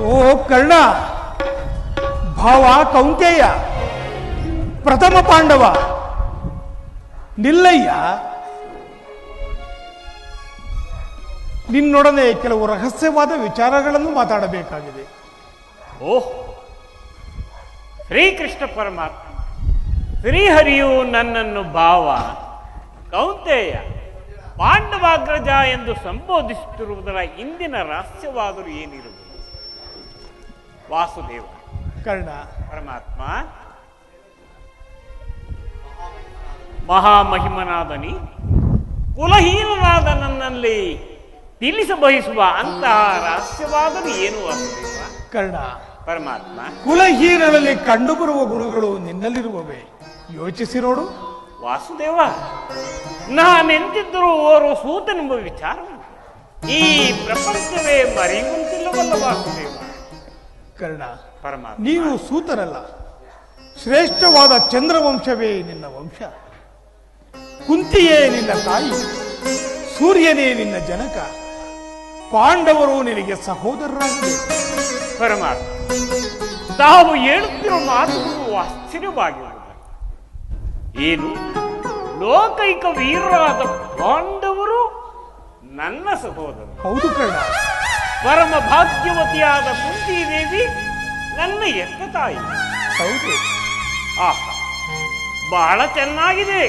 ಓ ಕರ್ಣ, ಭಾವ ಕೌಂತೆಯ, ಪ್ರಥಮ ಪಾಂಡವ, ನಿಲ್ಲಯ್ಯ. ನಿನ್ನೊಡನೆ ಕೆಲವು ರಹಸ್ಯವಾದ ವಿಚಾರಗಳನ್ನು ಮಾತಾಡಬೇಕಾಗಿದೆ. ಓಹ್, ಶ್ರೀಕೃಷ್ಣ ಪರಮಾತ್ಮ, ಶ್ರೀಹರಿಯು ನನ್ನನ್ನು ಭಾವ, ಕೌಂತೆಯ, ಪಾಂಡವಾಗ್ರಜ ಎಂದು ಸಂಬೋಧಿಸುತ್ತಿರುವುದರ ಇಂದಿನ ರಹಸ್ಯವಾದರೂ ಏನಿರುವುದು? ವಾಸುದೇವ. ಕರ್ಣ. ಪರಮಾತ್ಮ. ಮಹಾಮಹಿಮನಾದನಿ. ಕುಲಹೀನನಾದ ನನ್ನಲ್ಲಿ ತಿಳಿಸ ಬಯಸುವ ಅಂತಹ ರಹಸ್ಯವಾದನು ಏನು ವಾಸುದೇವ? ಕರ್ಣ. ಪರಮಾತ್ಮ. ಕುಲಹೀನರಲ್ಲಿ ಕಂಡುಬರುವ ಗುರುಗಳು ನಿನ್ನಲ್ಲಿರುವವೇ. ಯೋಚಿಸಿ ನೋಡು. ವಾಸುದೇವ ನಾನೆಂತಿದ್ದರೂ ಓರ್ವ ಸೂತನೆಂಬ ವಿಚಾರ ಈ ಪ್ರಪಂಚವೇ ಮರೆಯುವಂತಿಲ್ಲವಲ್ಲ ವಾಸುದೇವ. ಕರ್ಣ ಪರಮಾತ್ಮ. ನೀವು ಸೂತರಲ್ಲ. ಶ್ರೇಷ್ಠವಾದ ಚಂದ್ರವಂಶವೇ ನಿನ್ನ ವಂಶ. ಕುಂತಿಯೇ ನಿನ್ನ ತಾಯಿ. ಸೂರ್ಯನೇ ನಿನ್ನ ಜನಕ. ಪಾಂಡವರು ನಿನಗೆ ಸಹೋದರರಾಗಬೇಕು ಪರಮಾತ್ಮ ತಾವು ಹೇಳುತ್ತಿರುವ ಮಾತುಗಳು ಆಶ್ಚರ್ಯವಾಗಿರುವುದು. ಏನು? ಲೋಕೈಕ ವೀರರಾದ ಪಾಂಡವರು ನನ್ನ ಸಹೋದರ ಹೌದು ಕರ್ಣ. ಪರಮ ಭಾಗ್ಯವತಿಯಾದ ಕುಂತಿದೇವಿ ನನ್ನ ಎತ್ತ ತಾಯಿ. ಹೌದು. ಆಹಾ ಬಹಳ ಚೆನ್ನಾಗಿದೆ.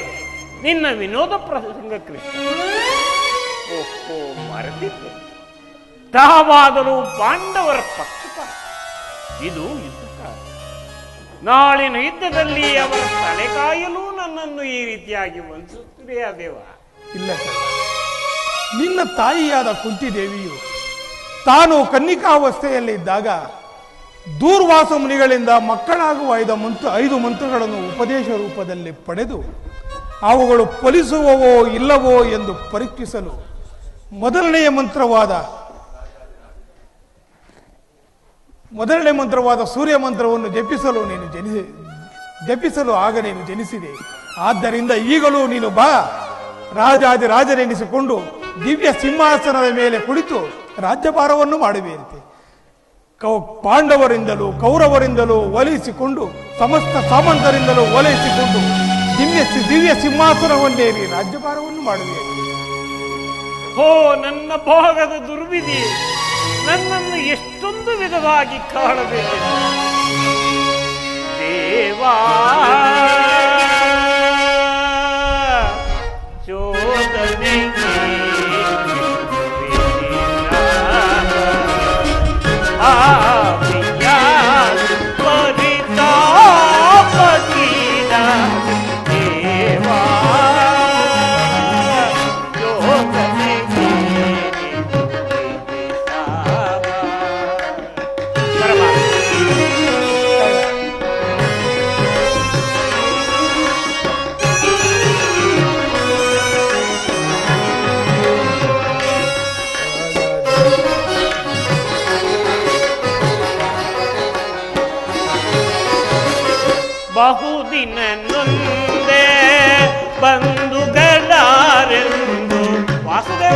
ನಿನ್ನ ವಿನೋದ ಪ್ರಸಂಗ ಕೃಷ್ಣ. ಓಹೋ ಮರೆತಿದ್ದೆ. ತಾವಾದರೂ ಪಾಂಡವರ ಪಕ್ಷಪ ಇದು ಯುದ್ಧಕಾಲ ನಾಳಿನ ಯುದ್ಧದಲ್ಲಿ ಅವರ ತಲೆ ಕಾಯಲು ನನ್ನನ್ನು ಈ ರೀತಿಯಾಗಿ ವಂಚಿಸುತ್ತಿದೆಯಾ ದೇವ? ಇಲ್ಲ ನಿನ್ನ ತಾಯಿಯಾದ ಕುಂತಿದೇವಿಯು ತಾನು ಕನ್ನಿಕಾವಸ್ಥೆಯಲ್ಲಿದ್ದಾಗ ದೂರ್ವಾಸ ಮುನಿಗಳಿಂದ ಮಕ್ಕಳಾಗುವ ಐದು ಮಂತ್ರ ಐದು ಮಂತ್ರಗಳನ್ನು ಉಪದೇಶ ರೂಪದಲ್ಲಿ ಪಡೆದು ಅವುಗಳು ಫಲಿಸುವವೋ ಇಲ್ಲವೋ ಎಂದು ಪರೀಕ್ಷಿಸಲು ಮೊದಲನೆಯ ಮಂತ್ರವಾದ, ಮೊದಲನೇ ಮಂತ್ರವಾದ ಸೂರ್ಯ ಮಂತ್ರವನ್ನು ಜಪಿಸಲು ನೀನು ಜನಿಸಿ, ಜಪಿಸಲು ಆಗ ನೀನು ಜನಿಸಿದೆ. ಆದ್ದರಿಂದ ಈಗಲೂ ನೀನು ಬಾ. ರಾಜಾದಿ ರಾಜನೆನಿಸಿಕೊಂಡು ದಿವ್ಯ ಸಿಂಹಾಸನದ ಮೇಲೆ ಕುಳಿತು ರಾಜ್ಯಭಾರವನ್ನು ಮಾಡುವೆಯಂತೆ. ಕೌ ಪಾಂಡವರಿಂದಲೂ, ಕೌರವರಿಂದಲೂ ಒಲಿಸಿಕೊಂಡು, ಸಮಸ್ತ ಸಾಮಂತರಿಂದಲೂ ಒಲಿಸಿಕೊಂಡು ದಿವ್ಯ ದಿವ್ಯ ಸಿಂಹಾಸನವನ್ನೇರಿ ರಾಜ್ಯಭಾರವನ್ನು ಮಾಡುವೆ. ಹೋ, ನನ್ನ ಭಾಗದ ದುರ್ವಿಧಿ, ನನ್ನನ್ನು ಎಷ್ಟೊಂದು ವಿಧವಾಗಿ ಕಾಣಬೇಕು ದೇವಾ! ah, ah.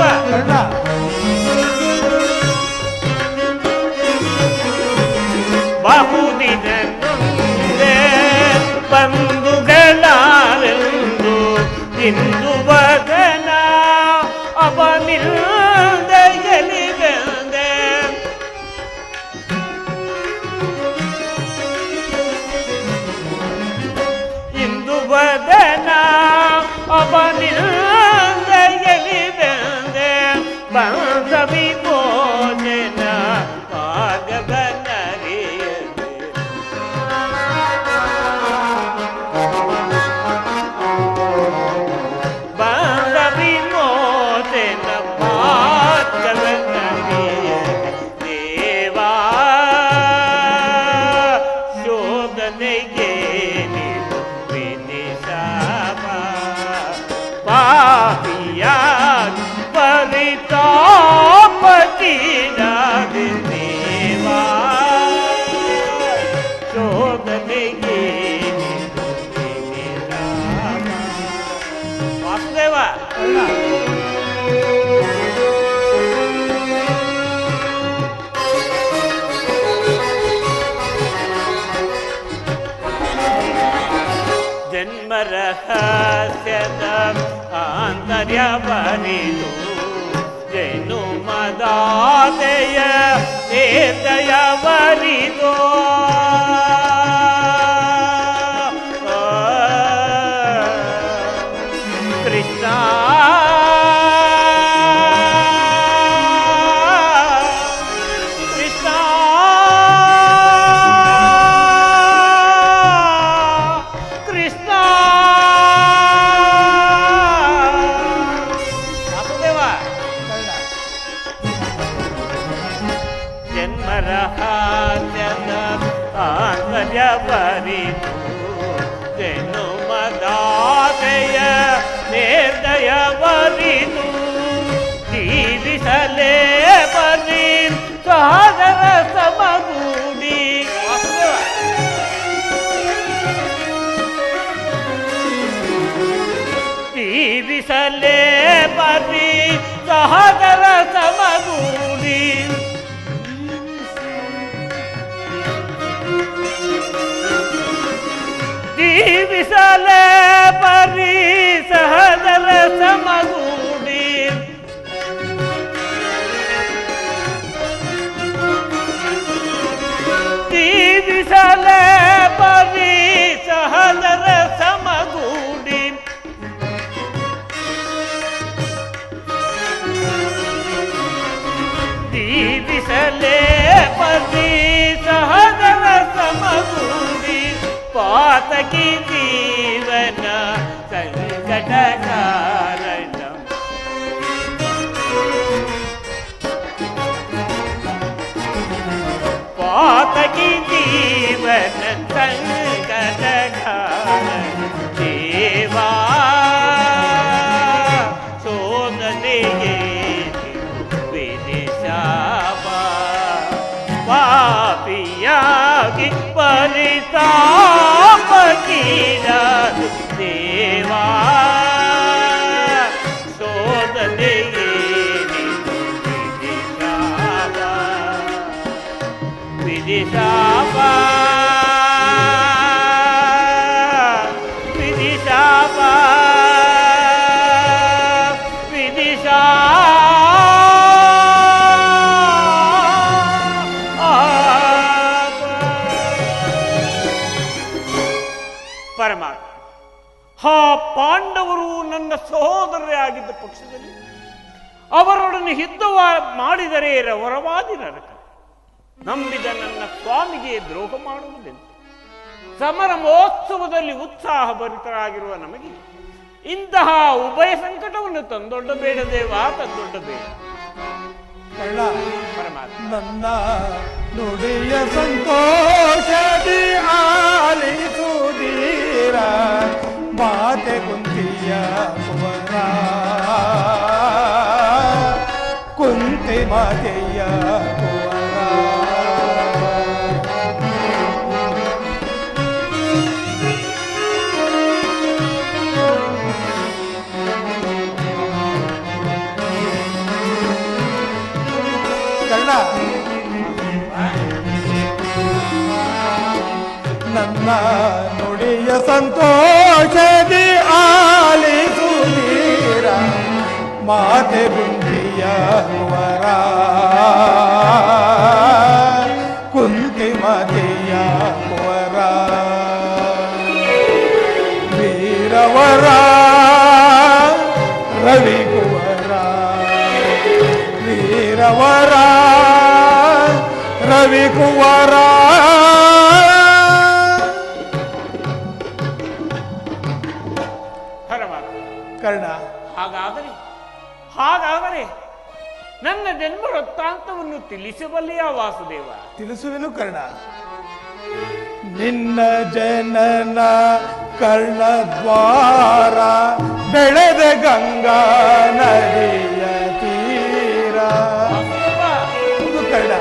ವಾಸುದೇವ ಕರ್ಣ தேவா ಜನ್ಮರಹಸ್ಯದ ಆಂತರ್ಯವನಿದು ಜೈನು ಮದಾತೆಯ ಹೃದಯವರಿದೋ విరిసలే పతి సహదర సమగూరి జీవిసలే పరి సహదర సమగూడి జీవిసలే పరి సహద పాతకి జీవన సంకట కారణం. పాతకి జీవన సంకట కారణం. దేవా पापिया की परिता देवा। ಸಹೋದರರೇ ಆಗಿದ್ದ ಪಕ್ಷದಲ್ಲಿ ಅವರೊಡನೆ ಯುದ್ಧವ ಮಾಡಿದರೆ ರವರವಾದಿ ನರಕ. ನಂಬಿದ ನನ್ನ ಸ್ವಾಮಿಗೆ ದ್ರೋಹ ಮಾಡುವುದೆಂತ? ಸಮರ ಮಹೋತ್ಸವದಲ್ಲಿ ಉತ್ಸಾಹ ಭರಿತರಾಗಿರುವ ನಮಗೆ ಇಂತಹ ಉಭಯ ಸಂಕಟವನ್ನು ತಂದೊಡ್ಡಬೇಡ ದೇವ ತಂದೊಡ್ಡ ಬೇಡ. ಪರಮಾತ್ಮ. ನನ್ನ ನುಡಿಯ ಸಂತೋಷದಿ ಆಲಿಸುವುದೀರ? ಮಾತೆ ಕುವರ ಕುಂತಿ ಮಾತೆಯ ಮಾತೆ ಬುಂದಿಯ ವರ ಕುಂತಿ ಮಾತೆಯ ವರ ವೀರವರ ರವಿ ಕುವರ ವೀರವರ ರವಿ ಕುವರ ನನ್ನ ಜನ್ಮ ವೃತ್ತಾಂತವನ್ನು ತಿಳಿಸಬಲ್ಲೆಯ ವಾಸುದೇವ? ತಿಳಿಸುವೆನು ಕರ್ಣ. ನಿನ್ನ ಜನನ ಕರ್ಣ ದ್ವಾರ ಬೆಳೆದ ಗಂಗಾ ನದಿಯ ತೀರ. ಕರ್ಣ.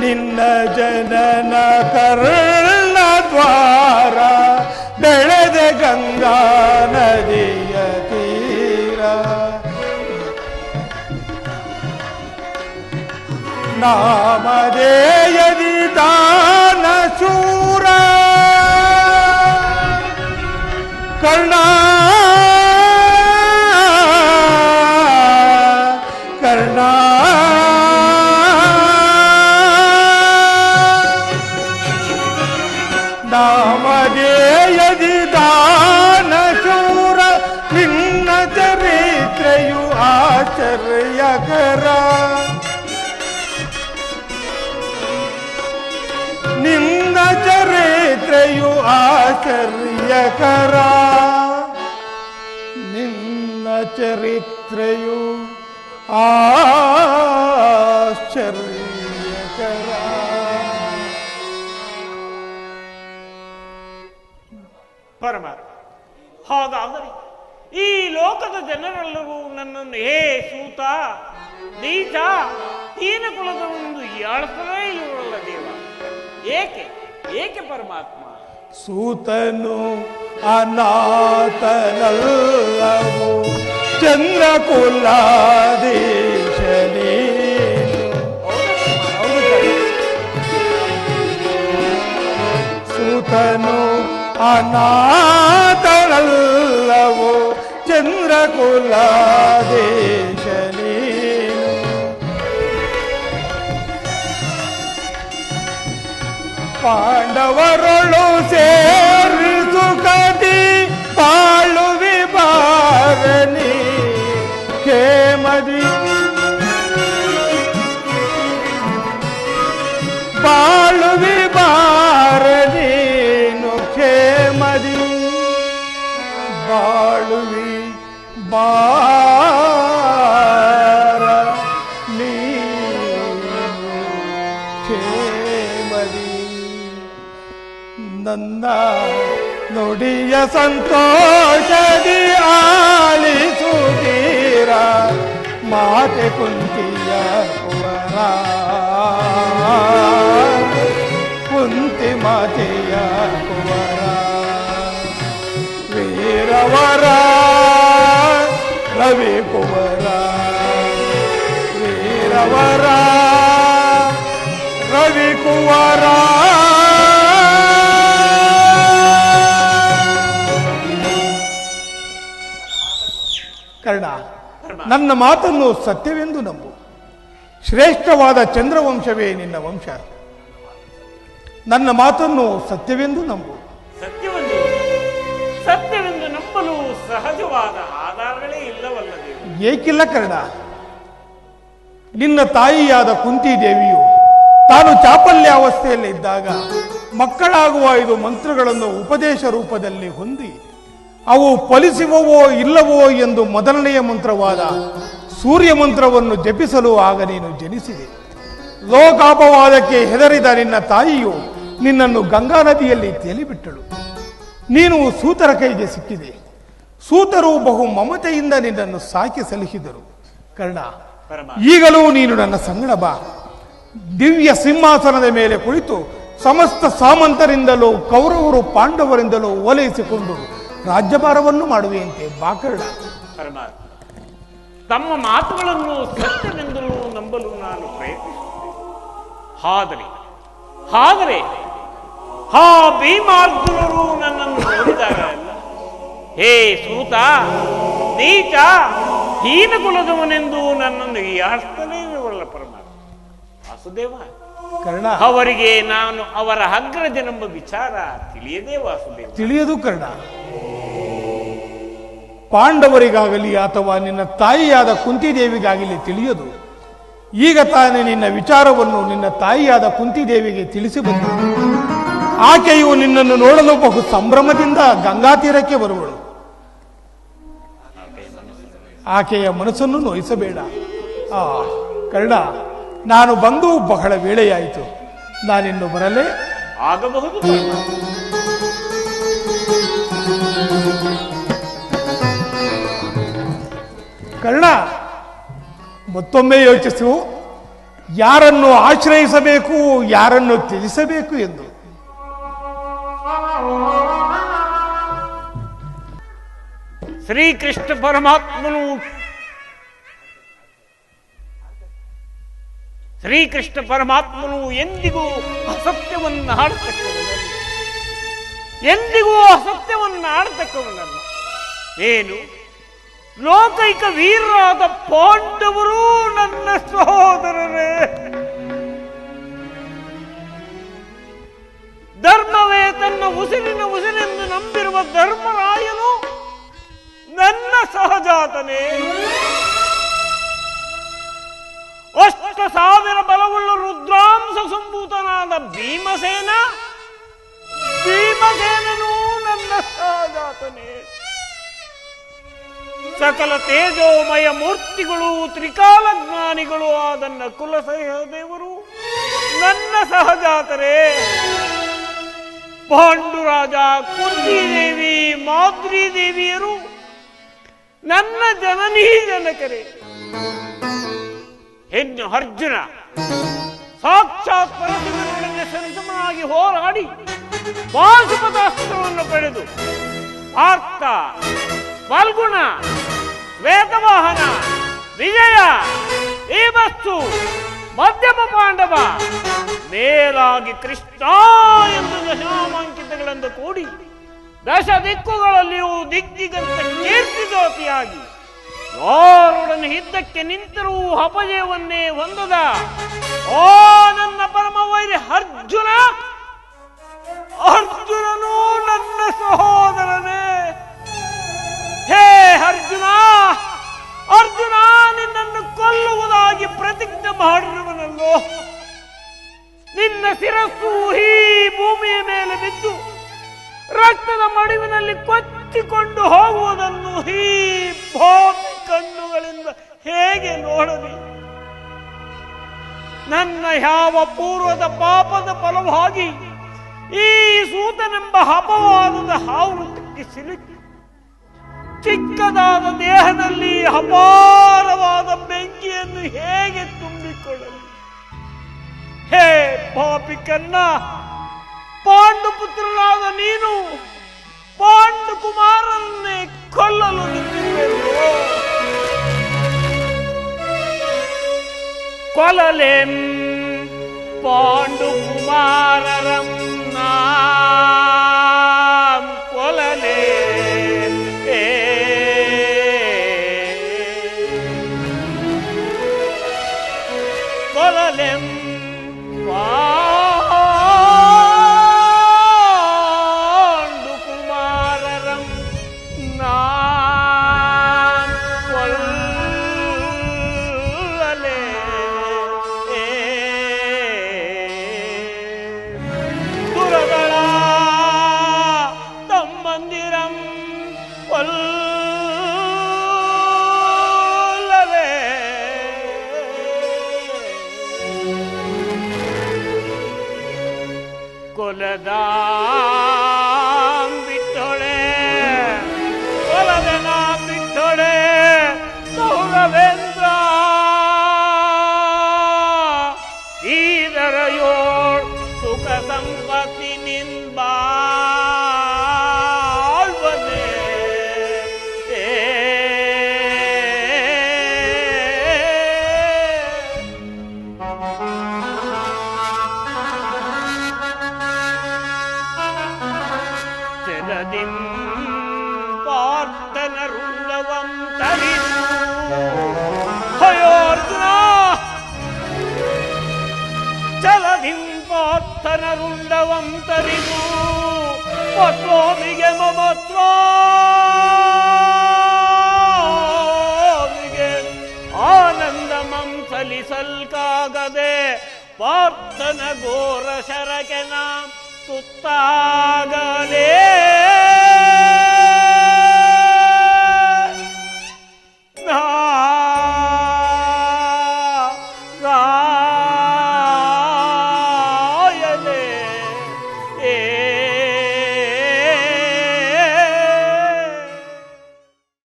ನಿನ್ನ ಜನನ ಕರ್ಣದ್ವಾರ ಬೆಳೆದ ಗಂಗಾ ನಾಮಧೇಯದಿ ದಾನ ಶೂರ ಕರ್ಣ ಕರ್ಣ ನಾಮಧೇಯದಿ ದಾನ ಶೂರ ನಿನ್ನ ಚರಿತ್ರೆಯು ಆಶ್ಚರ್ಯಕರ ಚರಿತ್ರೆಯು ಕರ. ನಿನ್ನ ಚರಿತ್ರೆಯು ಆಶ್ಚರ್ಯಕರ ಪರಮಾತ್ಮ, ಹಾಗಾದರೆ ಈ ಲೋಕದ ಜನರೆಲ್ಲರೂ ನನ್ನನ್ನು, ಹೇ ಸೂತ, ನೀಚ, ಹೀನ ಕುಲದ ಒಂದು ಯಾಳ್ತಲೇ ದೇವ. ಏಕೆ ಏಕೆ ಪರಮಾತ್ಮ? సూతను అనాథనల్లవు చంద్రకులాదీశని. సూతను అనాథనల్లవు చంద్రకులాదీశ ಪಾಂಡವರೊಳು ಸೇರಿಸು ಕದಿ ಬಾಳುವಿ ಬಾರನಿ ಕೇಮದಿ ಕುಂತಿಯ ಕುವರ ಕುಂತಿ ಮಾತೆಯ ಕುವರ ವೀರವರ ರವಿ ಕುವರ ವೀರವರ ರವಿ ಕುವರ ನನ್ನ ಮಾತನ್ನು ಸತ್ಯವೆಂದು ನಂಬು. ಶ್ರೇಷ್ಠವಾದ ಚಂದ್ರವಂಶವೇ ನಿನ್ನ ವಂಶ. ನನ್ನ ಮಾತನ್ನು ಸತ್ಯವೆಂದು ನಂಬು. ಸತ್ಯವೆಂದು ಸತ್ಯವೆಂದು ನಂಬಲು ಸಹಜವಾದ ಆಧಾರಗಳೇ ಇಲ್ಲವಲ್ಲ ದೇವ ಏಕಿಲ್ಲ ಕರ್ಣ. ನಿನ್ನ ತಾಯಿಯಾದ ಕುಂತಿ ದೇವಿಯು ತಾನು ಚಾಪಲ್ಯ ಚಾಪಲ್ಯಾವಸ್ಥೆಯಲ್ಲಿದ್ದಾಗ ಮಕ್ಕಳಾಗುವ ಐದು ಮಂತ್ರಗಳನ್ನು ಉಪದೇಶ ರೂಪದಲ್ಲಿ ಹೊಂದಿ ಅವು ಫಲಿಸುವವೋ ಇಲ್ಲವೋ ಎಂದು ಮೊದಲನೆಯ ಮಂತ್ರವಾದ ಸೂರ್ಯ ಮಂತ್ರವನ್ನು ಜಪಿಸಲು ಆಗ ನೀನು ಜನಿಸಿದೆ. ಲೋಕಾಪವಾದಕ್ಕೆ ಹೆದರಿದ ನಿನ್ನ ತಾಯಿಯು ನಿನ್ನನ್ನು ಗಂಗಾ ನದಿಯಲ್ಲಿ ತೇಲಿಬಿಟ್ಟಳು. ನೀನು ಸೂತರ ಕೈಗೆ ಸಿಕ್ಕಿದೆ. ಸೂತರು ಬಹು ಮಮತೆಯಿಂದ ನಿನ್ನನ್ನು ಸಾಕಿ ಸಲಹಿದರು ಕರ್ಣ ಈಗಲೂ ನೀನು ನನ್ನ ಸಂಗಡ ಬಾ. ದಿವ್ಯ ಸಿಂಹಾಸನದ ಮೇಲೆ ಕುಳಿತು ಸಮಸ್ತ ಸಾಮಂತರಿಂದಲೂ ಕೌರವರು ಪಾಂಡವರಿಂದಲೂ ಓಲೈಸಿಕೊಂಡು ರಾಜ್ಯಭಾರವನ್ನು ಮಾಡುವೆಯಂತೆ ಬಾ ಕರ್ಣ ಪರಮಾತ್ಮ ತಮ್ಮ ಮಾತುಗಳನ್ನು ಸತ್ಯವೆಂದಲೂ ನಂಬಲು ನಾನು ಪ್ರಯತ್ನಿಸುತ್ತೇನೆ. ಆದರೆ ಆದರೆ ಹಾ ಭೀಮಾರ್ಜುನರು ನನ್ನನ್ನು ನೋಡಿದಾಗ ಅಲ್ಲ. ಹೇ ಸೂತ ನೀಚ ಹೀನ ಕುಲದವನೆಂದು ನನ್ನನ್ನು ಯಾಸ್ತಲೇ ಇರುವಲ್ಲ ಪರಮಾತ್ಮ. ವಾಸುದೇವ ಕರ್ಣ. ಅವರಿಗೆ ನಾನು ಅವರ ಅಗ್ರಜನೆಂಬ ವಿಚಾರ ತಿಳಿಯದೇ ವಾಸುದೇವ. ತಿಳಿಯದು ಕರ್ಣ. ಪಾಂಡವರಿಗಾಗಲಿ ಅಥವಾ ನಿನ್ನ ತಾಯಿಯಾದ ಕುಂತಿದೇವಿಗಾಗಲಿ ತಿಳಿಯದು, ಈಗ ತಾನೇ ನಿನ್ನ ವಿಚಾರವನ್ನು ನಿನ್ನ ತಾಯಿಯಾದ ಕುಂತಿದೇವಿಗೆ ತಿಳಿಸಿ ಬಂದ ಆಕೆಯು ನಿನ್ನನ್ನು ನೋಡಲು ಬಹು ಸಂಭ್ರಮದಿಂದ ಗಂಗಾ ತೀರಕ್ಕೆ ಬರುವಳು. ಆಕೆಯ ಮನಸ್ಸನ್ನು ನೋಯಿಸಬೇಡ. ಆ, ಕರ್ಣ, ನಾನು ಬಂದು ಬಹಳ ವೇಳೆಯಾಯಿತು. ನಾನಿನ್ನು ಬರಲೇ? ಆಗಬಹುದು ಕರ್ಣ ಮತ್ತೊಮ್ಮೆ ಯೋಚಿಸು, ಯಾರನ್ನು ಆಶ್ರಯಿಸಬೇಕು, ಯಾರನ್ನು ತ್ಯಜಿಸಬೇಕು ಎಂದು. ಶ್ರೀಕೃಷ್ಣ ಪರಮಾತ್ಮನು ಶ್ರೀಕೃಷ್ಣ ಪರಮಾತ್ಮನು ಎಂದಿಗೂ ಅಸತ್ಯವನ್ನು ಆಡತಕ್ಕವನಲ್ಲ. ಎಂದಿಗೂ ಅಸತ್ಯವನ್ನು ಆಡ್ತಕ್ಕವನಲ್ಲ. ಏನು? ಲೋಕೈಕ ವೀರರಾದ ಪಾಂಡವರು ನನ್ನ ಸಹೋದರರೇ. ಧರ್ಮವೇ ತನ್ನ ಉಸಿರಿನ ಉಸಿರೆಂದು ನಂಬಿರುವ ಧರ್ಮರಾಯನು ನನ್ನ ಸಹಜಾತನೇ. ಸಾವಿರ ಬಲವುಳ್ಳ ರುದ್ರಾಂಶ ಸಂಭೂತನಾದ ಭೀಮಸೇನ, ಭೀಮಸೇನನೂ ನನ್ನ ಸಹಜಾತನೇ. ಸಕಲ ತೇಜೋಮಯ ಮೂರ್ತಿಗಳು, ತ್ರಿಕಾಲಜ್ಞಾನಿಗಳು ಆದನ್ನ ಕುಲಸಹದೇವರು ನನ್ನ ಸಹಜಾತರೆ, ಪಾಂಡುರಾಜ ಕುಂತಿದೇವಿ ಮಾದ್ರಿ ದೇವಿಯರು ನನ್ನ ಜನನೀ ಜನಕರೆ. ಹೆಣ್ಣು ಅರ್ಜುನ, ಸಾಕ್ಷಾತ್ ಪರಶುರನೊಡನೆ ಸರಿಸಮನಾಗಿ ಹೋರಾಡಿ ಪಾಶುಪತಾಸ್ತ್ರವನ್ನು ಪಡೆದು, ಆರ್ತ ಫಲ್ಗುಣ ವೇದವಾಹನ ವಿಜಯ, ಈ ವಸ್ತು ಮಧ್ಯಮ ಪಾಂಡವ, ಮೇಲಾಗಿ ಕೃಷ್ಣ ಎಂದು ದಶಮಾಂಕಿತಗಳೆಂದು ಕೂಡಿ ದಶ ದಿಕ್ಕುಗಳಲ್ಲಿಯೂ ದಿಗ್ಗಿಗಂತ ಕೀರ್ತಿ ಜ್ಯೋತಿಯಾಗಿ ಯಾರೊಡನೆ ಹಿದ್ದಕ್ಕೆ ನಿಂತರೂ ಅಪಜಯವನ್ನೇ ಹೊಂದದ. ಓ ನನ್ನ ಪರಮ ವೈರಿ ಅರ್ಜುನ ಅರ್ಜುನನೂ ಮಡುವಿನಲ್ಲಿ ಕೊಚ್ಚಿಕೊಂಡು ಹೋಗುವುದನ್ನು ಈ ಭೋಗಿ ಕಣ್ಣುಗಳಿಂದ ಹೇಗೆ ನೋಡಲಿ? ನನ್ನ ಯಾವ ಪೂರ್ವದ ಪಾಪದ ಫಲವಾಗಿ ಈ ಸೂತನೆಂಬ ಅಪವಾದದ ಆವೃತ್ತಕ್ಕೆ ಸಿಲುಕಿ? ಚಿಕ್ಕದಾದ ದೇಹದಲ್ಲಿ ಅಪಾರವಾದ ಬೆಂಕಿಯನ್ನು ಹೇಗೆ ತುಂಬಿಕೊಳ್ಳಲಿ? ಹೇ ಪಾಪಿ ಕನ್ನ ಪಾಂಡುಪುತ್ರನಾದ ನೀನು ಪಾಂಡು ಕುಮಾರನ್ನೇ ಕೊಲ್ಲಲು ನಿಂತಿರುವೆಯೋ ಕೊಲಲೆಂ ಪಾಂಡು ಕುಮಾರರಂ ನಾಂ ಉಂಡವಂತರಿಗೂ ಪತ್ರೋಮಿಗೆ ಮಮತ್ರೋ ಆನಂದಮಂ ಸಲಿಸಲ್ಕಾಗದೆ ಪಾರ್ಥನ ಘೋರ ಶರಕೆ ತುತ್ತಾಗಲೇ.